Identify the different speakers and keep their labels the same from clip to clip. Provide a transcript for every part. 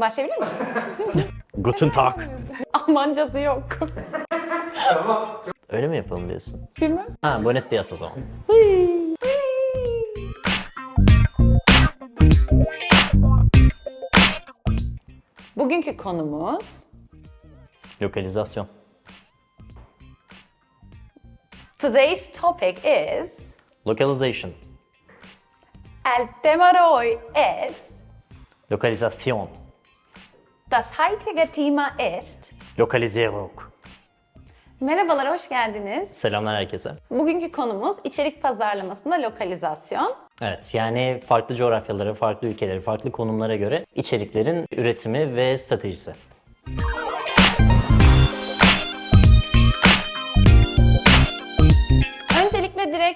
Speaker 1: Başlayabilir misin?
Speaker 2: Guten Tag.
Speaker 1: Almancası yok.
Speaker 2: Öyle mi yapalım diyorsun?
Speaker 1: Bilmem.
Speaker 2: Ha, Buenos Dias o zaman.
Speaker 1: Bugünkü konumuz
Speaker 2: Lokalizasyon.
Speaker 1: Today's topic is
Speaker 2: Localization.
Speaker 1: El tema de hoy es
Speaker 2: Lokalizasyon.
Speaker 1: Das heutige Thema ist
Speaker 2: Lokalisierung.
Speaker 1: Merhabalar, hoş geldiniz.
Speaker 2: Selamlar herkese.
Speaker 1: Bugünkü konumuz içerik pazarlamasında lokalizasyon.
Speaker 2: Evet, yani farklı coğrafyalara, farklı ülkelere, farklı konumlara göre içeriklerin üretimi ve stratejisi.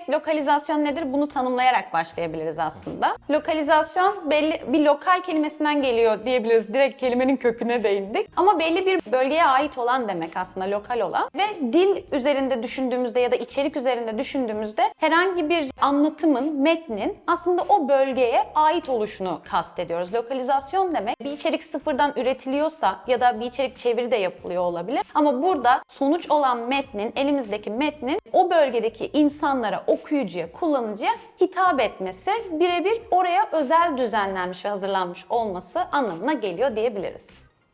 Speaker 1: Lokalizasyon nedir bunu tanımlayarak başlayabiliriz aslında. Lokalizasyon belli bir lokal kelimesinden geliyor diyebiliriz. Direkt kelimenin köküne değindik. Ama belli bir bölgeye ait olan demek aslında lokal olan. Ve dil üzerinde düşündüğümüzde ya da içerik üzerinde düşündüğümüzde herhangi bir anlatımın, metnin aslında o bölgeye ait oluşunu kastediyoruz. Lokalizasyon demek bir içerik sıfırdan üretiliyorsa ya da bir içerik çeviri de yapılıyor olabilir. Ama burada sonuç olan metnin, elimizdeki metnin o bölgedeki insanlara, okuyucuya, kullanıcıya hitap etmesi birebir oraya özel düzenlenmiş ve hazırlanmış olması anlamına geliyor diyebiliriz.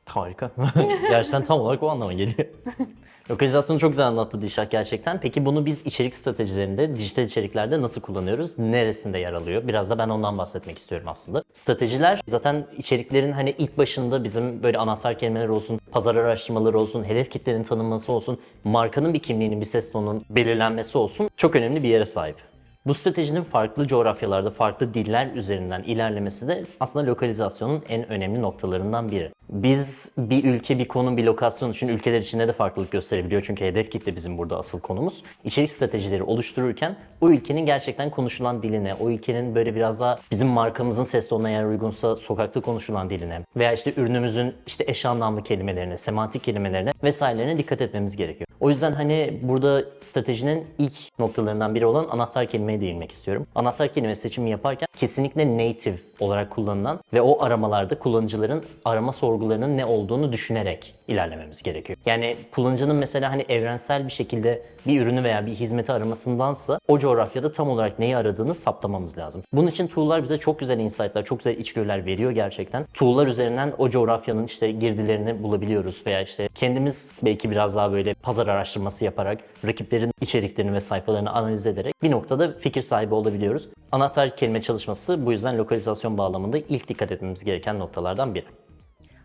Speaker 2: Harika. gerçekten tam olarak o anlama geliyor. Lokalizasyonu çok güzel anlattı Dişak gerçekten. Peki bunu biz içerik stratejilerinde, dijital içeriklerde nasıl kullanıyoruz? Neresinde yer alıyor? Biraz da ben ondan bahsetmek istiyorum aslında. Stratejiler zaten içeriklerin hani ilk başında bizim böyle anahtar kelimeler olsun, pazar araştırmaları olsun, hedef kitlenin tanınması olsun, markanın bir kimliğinin, bir ses tonunun belirlenmesi olsun çok önemli bir yere sahip. Bu stratejinin farklı coğrafyalarda, farklı diller üzerinden ilerlemesi de aslında lokalizasyonun en önemli noktalarından biri. Biz bir ülke, bir konum, bir lokasyon için ülkeler içinde de farklılık gösterebiliyor. Çünkü hedef kitle bizim burada asıl konumuz. İçerik stratejileri oluştururken o ülkenin gerçekten konuşulan diline, o ülkenin böyle biraz daha bizim markamızın ses tonuna eğer uygunsa sokakta konuşulan diline veya işte ürünümüzün işte eş anlamlı kelimelerine, semantik kelimelerine vesairelerine dikkat etmemiz gerekiyor. O yüzden hani burada stratejinin ilk noktalarından biri olan anahtar kelimeye değinmek istiyorum. Anahtar kelime seçimi yaparken kesinlikle native olarak kullanılan ve o aramalarda kullanıcıların arama sorgularının ne olduğunu düşünerek ilerlememiz gerekiyor. Yani kullanıcının mesela hani evrensel bir şekilde bir ürünü veya bir hizmeti aramasındansa o coğrafyada tam olarak neyi aradığını saptamamız lazım. Bunun için tool'lar bize çok güzel insight'lar, çok güzel içgörüler veriyor gerçekten. Tool'lar üzerinden o coğrafyanın işte girdilerini bulabiliyoruz veya işte kendimiz belki biraz daha böyle pazar araştırması yaparak rakiplerin içeriklerini ve sayfalarını analiz ederek bir noktada fikir sahibi olabiliyoruz. Anahtar kelime çalışması bu yüzden lokalizasyon bağlamında ilk dikkat etmemiz gereken noktalardan biri.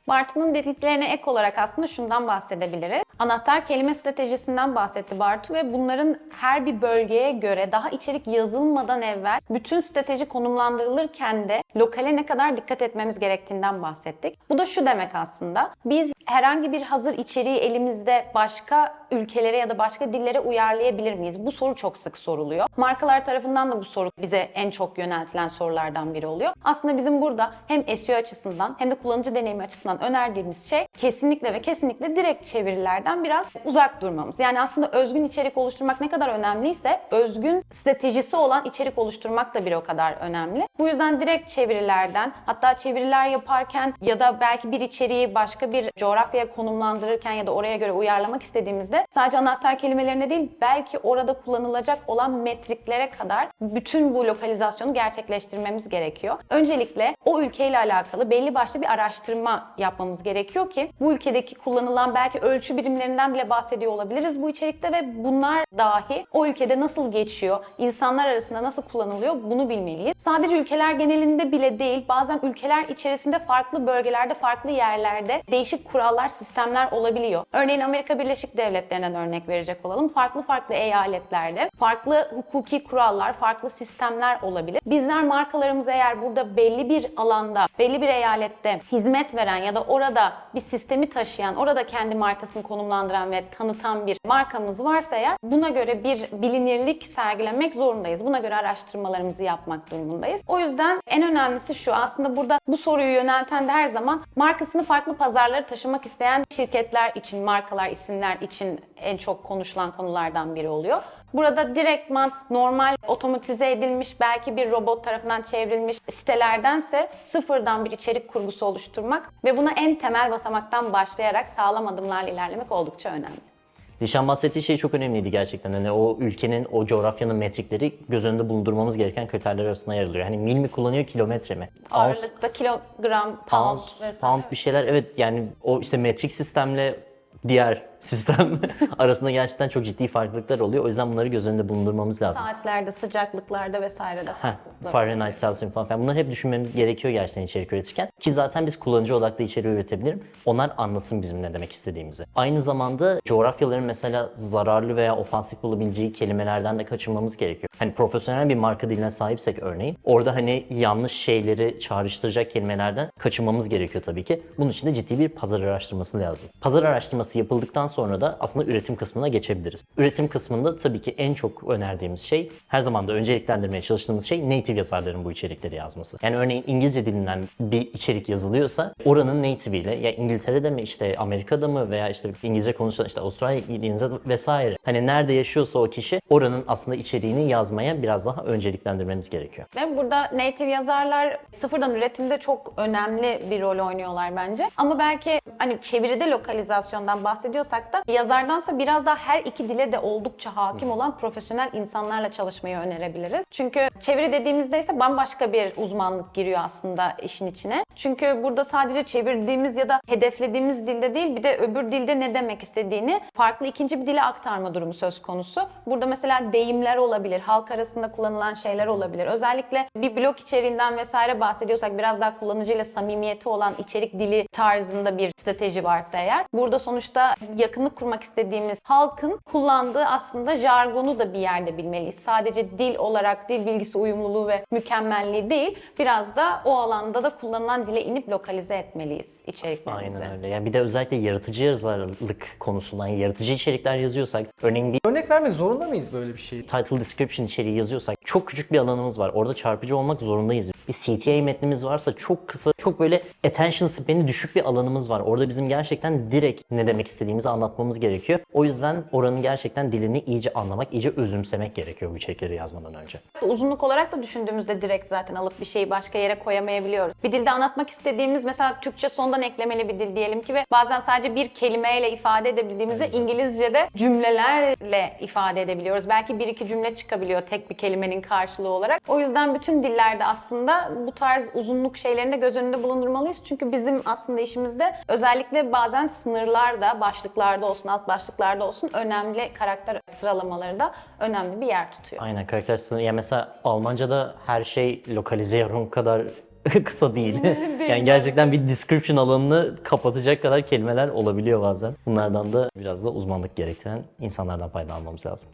Speaker 1: Bartu'nun dediklerine ek olarak aslında şundan bahsedebiliriz. Anahtar kelime stratejisinden bahsetti Bartu ve bunların her bir bölgeye göre daha içerik yazılmadan evvel bütün strateji konumlandırılırken de lokale ne kadar dikkat etmemiz gerektiğinden bahsettik. Bu da şu demek aslında. Biz herhangi bir hazır içeriği elimizde başka ülkelere ya da başka dillere uyarlayabilir miyiz? Bu soru çok sık soruluyor. Markalar tarafından da bu soru bize en çok yöneltilen sorulardan biri oluyor. Aslında bizim burada hem SEO açısından hem de kullanıcı deneyimi açısından önerdiğimiz şey kesinlikle ve kesinlikle direkt çevirilerden biraz uzak durmamız. Yani aslında özgün içerik oluşturmak ne kadar önemliyse özgün stratejisi olan içerik oluşturmak da bir o kadar önemli. Bu yüzden direkt çevirilerden hatta çeviriler yaparken ya da belki bir içeriği başka bir coğrafyaya konumlandırırken ya da oraya göre uyarlamak istediğimizde sadece anahtar kelimelerine değil belki orada kullanılacak olan metriklere kadar bütün bu lokalizasyonu gerçekleştirmemiz gerekiyor. Öncelikle o ülkeyle alakalı belli başlı bir araştırma yapmamız gerekiyor ki bu ülkedeki kullanılan belki ölçü birimlerinden bile bahsediyor olabiliriz bu içerikte ve bunlar dahi o ülkede nasıl geçiyor, insanlar arasında nasıl kullanılıyor bunu bilmeliyiz. Sadece ülkeler genelinde bile değil bazen ülkeler içerisinde farklı bölgelerde, farklı yerlerde değişik kurallar, sistemler olabiliyor. Örneğin Amerika Birleşik Devletleri'nden örnek verecek olalım. Farklı farklı eyaletlerde farklı hukuki kurallar, farklı sistemler olabilir. Bizler markalarımız eğer burada belli bir alanda, belli bir eyalette hizmet veren ya da orada bir sistemi taşıyan, orada kendi markasını konumlandıran ve tanıtan bir markamız varsa eğer buna göre bir bilinirlik sergilemek zorundayız. Buna göre araştırmalarımızı yapmak durumundayız. O yüzden en önemlisi şu aslında burada bu soruyu yönelten de her zaman markasını farklı pazarlara taşımak başlamak isteyen şirketler için, markalar, isimler için en çok konuşulan konulardan biri oluyor. Burada direktman normal otomatize edilmiş belki bir robot tarafından çevrilmiş sitelerdense sıfırdan bir içerik kurgusu oluşturmak ve buna en temel basamaktan başlayarak sağlam adımlarla ilerlemek oldukça önemli.
Speaker 2: Dişan bahsettiği şey çok önemliydi gerçekten. Hani o ülkenin, o coğrafyanın metrikleri göz önünde bulundurmamız gereken kriterler arasında yer alıyor. Hani mil mi kullanıyor, kilometre mi?
Speaker 1: Ağırlıkta kilogram, pound
Speaker 2: pound,
Speaker 1: vesaire.
Speaker 2: pound bir şeyler. Evet yani o işte metrik sistemle diğer sistem arasında gerçekten çok ciddi farklılıklar oluyor. O yüzden bunları göz önünde bulundurmamız lazım.
Speaker 1: Saatlerde, sıcaklıklarda vesairede farklılıklar
Speaker 2: Fahrenheit, Celsius falan filan. Bunları hep düşünmemiz gerekiyor gerçekten içerik üretirken. Ki zaten biz kullanıcı odaklı içeriği üretebilirim. Onlar anlasın bizim ne demek istediğimizi. Aynı zamanda coğrafyaların mesela zararlı veya ofansif bulabileceği kelimelerden de kaçınmamız gerekiyor. Hani profesyonel bir marka diline sahipsek örneğin orada hani yanlış şeyleri çağrıştıracak kelimelerden kaçınmamız gerekiyor tabii ki. Bunun için de ciddi bir pazar araştırması lazım. Pazar araştırması yapıldıktan sonra da aslında üretim kısmına geçebiliriz. Üretim kısmında tabii ki en çok önerdiğimiz şey, her zaman da önceliklendirmeye çalıştığımız şey native yazarların bu içerikleri yazması. Yani örneğin İngilizce dilinden bir içerik yazılıyorsa oranın native ile ya İngiltere'de mi işte Amerika'da mı veya işte İngilizce konuşan işte Avustralya, İngilizce vesaire. Hani nerede yaşıyorsa o kişi oranın aslında içeriğini yazmaya biraz daha önceliklendirmemiz gerekiyor.
Speaker 1: Ve burada native yazarlar sıfırdan üretimde çok önemli bir rol oynuyorlar bence. Ama belki hani çeviride lokalizasyondan bahsediyorsak da yazardansa biraz daha her iki dile de oldukça hakim olan profesyonel insanlarla çalışmayı önerebiliriz. Çünkü çeviri dediğimizde ise bambaşka bir uzmanlık giriyor aslında işin içine. Çünkü burada sadece çevirdiğimiz ya da hedeflediğimiz dilde değil bir de öbür dilde ne demek istediğini farklı ikinci bir dile aktarma durumu söz konusu. Burada mesela deyimler olabilir, halk arasında kullanılan şeyler olabilir. Özellikle bir blog içeriğinden vesaire bahsediyorsak biraz daha kullanıcıyla samimiyeti olan içerik dili tarzında bir strateji varsa eğer burada sonuçta yakınlık kurmak istediğimiz halkın kullandığı aslında jargonu da bir yerde bilmeliyiz. Sadece dil olarak dil bilgisi uyumluluğu ve mükemmelliği değil biraz da o alanda da kullanılan dile inip lokalize etmeliyiz içeriklerimizi.
Speaker 2: Aynen öyle. Yani bir de özellikle yaratıcı yazarlık konusundan yaratıcı içerikler yazıyorsak, örneğin bir
Speaker 3: Örnek vermek zorunda mıyız böyle bir şeyi?
Speaker 2: title description içeriği yazıyorsak çok küçük bir alanımız var. Orada çarpıcı olmak zorundayız. Bir CTA metnimiz varsa çok kısa, çok böyle attention span'i düşük bir alanımız var. Orada bizim gerçekten direkt ne demek istediğimizi anlatmamız gerekiyor. O yüzden oranın gerçekten dilini iyice anlamak, iyice özümsemek gerekiyor bu içerikleri yazmadan önce.
Speaker 1: Uzunluk olarak da düşündüğümüzde direkt zaten alıp bir şeyi başka yere koyamayabiliyoruz. Bir dilde anlatmak istediğimiz mesela Türkçe sondan eklemeli bir dil diyelim ki ve bazen sadece bir kelimeyle ifade edebildiğimizde İngilizce'de cümlelerle ifade edebiliyoruz. Belki bir iki cümle çıkabiliyor tek bir kelimenin karşılığı olarak. O yüzden bütün dillerde aslında bu tarz uzunluk şeylerini de göz önünde bulundurmalıyız. Çünkü bizim aslında işimizde özellikle bazen sınırlarda, başlıklarda olsun, alt başlıklarda olsun önemli karakter sıralamaları da önemli bir yer tutuyor.
Speaker 2: Aynen karakter sınırı. Yani mesela Almanca'da her şey lokalize yorum kadar kısa değil. yani gerçekten bir description alanını kapatacak kadar kelimeler olabiliyor bazen. Bunlardan da biraz da uzmanlık gerektiren insanlardan faydalanmamız lazım.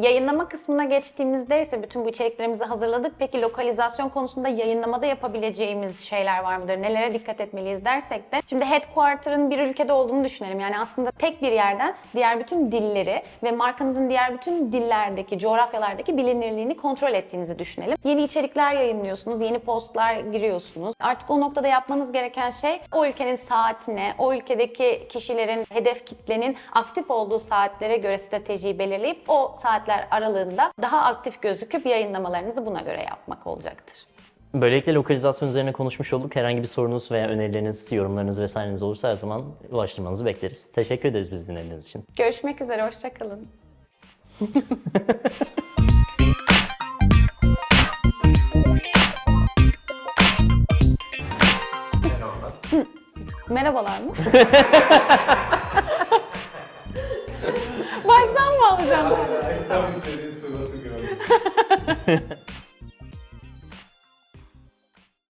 Speaker 1: Yayınlama kısmına geçtiğimizde ise bütün bu içeriklerimizi hazırladık. Peki lokalizasyon konusunda yayınlamada yapabileceğimiz şeyler var mıdır? Nelere dikkat etmeliyiz dersek de şimdi headquarter'ın bir ülkede olduğunu düşünelim. Yani aslında tek bir yerden diğer bütün dilleri ve markanızın diğer bütün dillerdeki, coğrafyalardaki bilinirliğini kontrol ettiğinizi düşünelim. Yeni içerikler yayınlıyorsunuz, yeni postlar giriyorsunuz. Artık o noktada yapmanız gereken şey o ülkenin saatine, o ülkedeki kişilerin, hedef kitlenin aktif olduğu saatlere göre stratejiyi belirleyip o saatler aralığında daha aktif gözüküp yayınlamalarınızı buna göre yapmak olacaktır.
Speaker 2: Böylelikle lokalizasyon üzerine konuşmuş olduk. Herhangi bir sorunuz veya önerileriniz, yorumlarınız vesaireniz olursa her zaman ulaştırmanızı bekleriz. Teşekkür ederiz bizi dinlediğiniz için.
Speaker 1: Görüşmek üzere, hoşçakalın. Merhabalar mı?